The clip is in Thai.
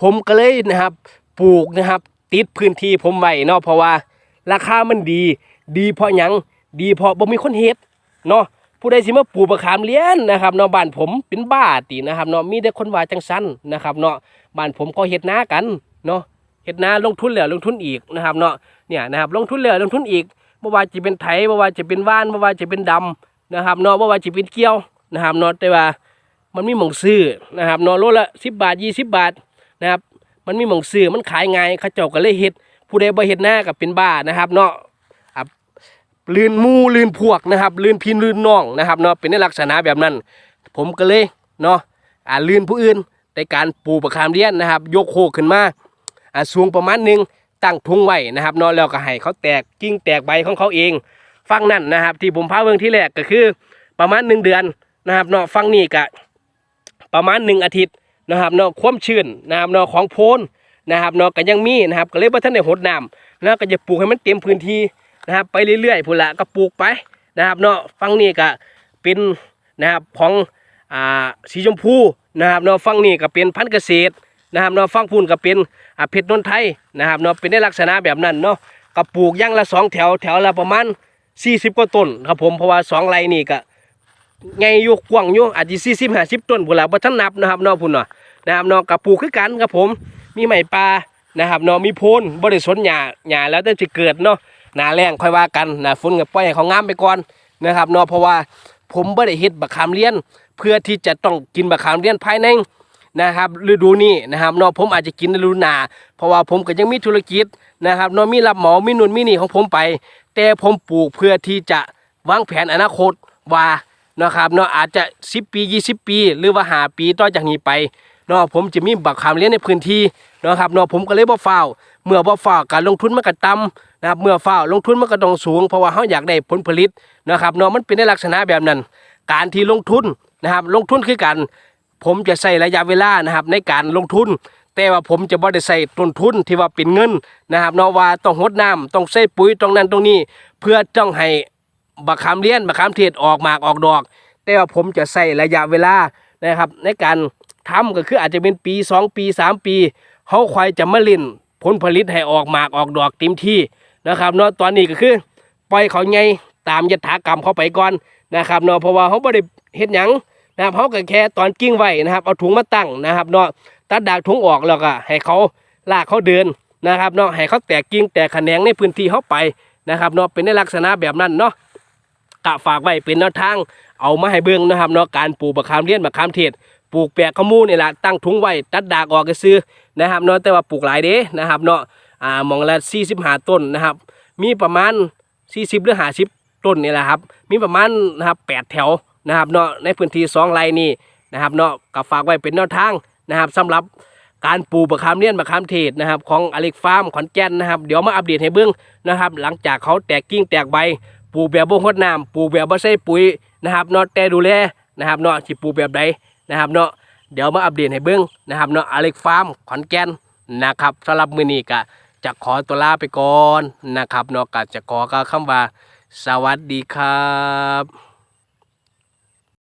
ผมก็เลยนะครับ ปลูกนะครับ ติดพื้นที่ผมไว้เนาะเพราะว่า ราคามันดี ดีเพราะหยังดีเพราะบ่มีคนเฮ็ดเนาะผู้ใดสิมาปลูกมะขามเลี้ยนนะครับเนาะบ้านผมเป็นบ้าตินะครับเนาะมีแต่คนว่าจังซั่นนะครับเนาะบ้านผมก็เฮ็ดนากันเนาะเฮ็ดนาลงทุนแล้วลงทุนอีกนะครับเนาะเนี่ยนะครับลงทุนแล้วลงทุนอีกบ่ว่าจะเป็นไถบ่ว่าจะเป็นว่านบ่ว่าจะเป็นดำนะครับเนาะบ่ว่าจะเป็นเกี้ยวนะครับเนาะแต่ว่ามันมีหม่องซื้อนะครับเนาะโลละ10บาท20บาท นะครับ มันมีหม่องซื้อมันขายง่ายเขาเจ้าก็เลยเฮ็ดผู้ใดบ่เฮ็ดหน้าก็เป็นบ้านะครับ เนาะอะลื่นมูลื่นพวกนะครับ ลื่นพี่ลื่นน้องนะครับเนาะเป็นในลักษณะแบบนั้น ผมก็เลยเนาะอ่าลื่นผู้อื่นในการปลูกประคามเรียนนะครับ ยกโคกขึ้นมาอ่าสูงประมาณหนึงตั้งทุงไว้นะครับเนาะแล้วก็ให้เขาแตกกิ่งแตกใบของเขาเองฟังนั่นนะครับ ที่ผมพาเบิ่งที่แรกก็คือประมาณหนึ่งเดือนนะครับเนาะฟังนี่ก็ประมาณหนึ่งอาทิตย์ นะครับเนาะความชื้นนะครับเนาะของโพนนะครับเนาะก็ยังมีนะครับก็เลยบ่าทันได้หดน้ำแล้วก็จะปลูกให้มันเต็มพื้นที่นะครับไปเรื่อยๆพุ่นละก็ปลูกไปนะครับเนาะฟังนี่ก็เป็นนะครับของอ่าสีชมพูนะครับเนาะฟังนี่ก็เป็นพันธุ์เกษตรนะครับเนาะฟังพุ่นก็เป็นอ่าเพชรนนทไทยนะครับเนาะเป็นในลักษณะแบบนั้นเนาะก็ปลูกย่างละสองแถวแถวละประมาณ40กว่าต้นครับผมเพราะว่าสองไร่นี่ก็ ไงอยู่กว้างอยู่อาจจะสี่สิบห้าสิบต้นพุ่นละบ่ทันนับนะครับนาะพุ่นเนาะนะครับนาะกับปูคือกันครับผม มีไม้ป่านะครับนาะมีโพนบ่ได้สนหญ้าหญ้าแล้วแต่สิเกิดเนาะหนาแรงค่อยว่ากันหนาฝนก็ปล่อยให้เขางามไปก่อนนะครับนาะเพราะว่าผมบ่ได้เฮ็ดบักขามเลี้ยน เพื่อที่จะต้องกินบักขามเลี้ยนภายในนะครับฤดูนี้นะครับนาะผมอาจจะกินในฤดูหนาเพราะว่าผมก็ยังมีธุรกิจนะครับนาะมีรับเหมามีนู่นมีนี่ของผมไป แต่ผมปลูกเพื่อที่จะวางแผนอนาคตว่า นะครับเนาะอาจจะ 10 ปี 20 ปี หรือว่าหาปีต่อจากนี้ไปเนาะผมจะมีบักขามเลี้ยงในพื้นที่เนาะครับเนาะผมก็เลยบ่ฟ้าวเมื่อบ่ฟ้าวการลงทุนมันก็ต่ำนะครับเมื่อฟ้าวลงทุนมันก็ต้องสูง เพราะว่าเฮาอยากได้ผลผลิตนะครับเนาะมันเป็นในลักษณะแบบนั้น การที่ลงทุนนะครับลงทุนคือกันผมจะใส่ระยะเวลานะครับในการลงทุน แต่ว่าผมจะบ่ได้ใส่ต้นทุนที่ว่าเป็นเงินนะครับเนาะว่าต้องหดน้ำต้องใส่ปุ๋ยตรงนั้นตรงนี้ เพื่อต้องให้ บักขามเลี้ยนบักขามเทศออกหมากออกดอก แต่ว่าผมจะใส่ระยะเวลานะครับ ในการทำก็คืออาจจะเป็นปี 2 ปี 3 ปีเขาควายจะมาล่นผลผลิตให้ออกหมากออกดอกเต็มที่นะครับเนาะตอนนี้ก็คือปล่อยเขาไงตามยถากรรมเขาไปก่อนนะครับเนาะเพราะว่าเขาไม่ได้เฮ็ดหยังนะครับเขาก็แค่ตอนกิ้งไว้นะครับ เอาถุงมาตั้งนะครับเนาะตัดดากถุงออกแล้วก็ให้เขาลากเขาเดินนะครับเนาะให้เขาแตกกิ่งแตกแขนงในพื้นที่เขาไปนะครับเนาะเป็นในลักษณะแบบนั้นเนาะ กะฝากไว้เป็นแนวทาง เอามาให้เบิ่งนะครับเนาะการปลูกมะขามเลี้ยนมะขามเทศปลูกแปะขมูนี่แหละตั้งถุงไว้ตัดดากออกก็ซื้อนะครับเนาะแต่ว่าปลูกหลายเด้นะครับเนาะอ่ามองละ45ต้นนะครับ มีประมาณ40หรือ50ต้นนี่แหละครับ มีประมาณนะครับ8แถวนะครับเนาะในพื้นที่2ไร่นี่นะครับเนาะก็ฝากไว้เป็นแนวทางนะครับสำหรับการปลูกมะขามเลี้ยนมะขามเทศนะครับ ของอเล็กฟาร์มขอนแก่นนะครับ เดี๋ยวมาอัปเดตให้เบิ่งนะครับ หลังจากเขาแตกกิ่งแตกใบ ปลูกแบบบ่ฮดน้ำปลูกแบบบ่ใส่ปุ๋ยนะครับเนาะแต่ดูแลนะครับเนาะสิปลูกแบบใดนะครับเนาะเดี๋ยวมาอัปเดตให้เบิ่งนะครับเนาะอเล็กฟาร์มขอนแก่นนะครับสำหรับมื้อนี้ก็จะขอตัวลาไปก่อนนะครับเนาะก็จะขอกล่าวคำว่า สวัสดีครับ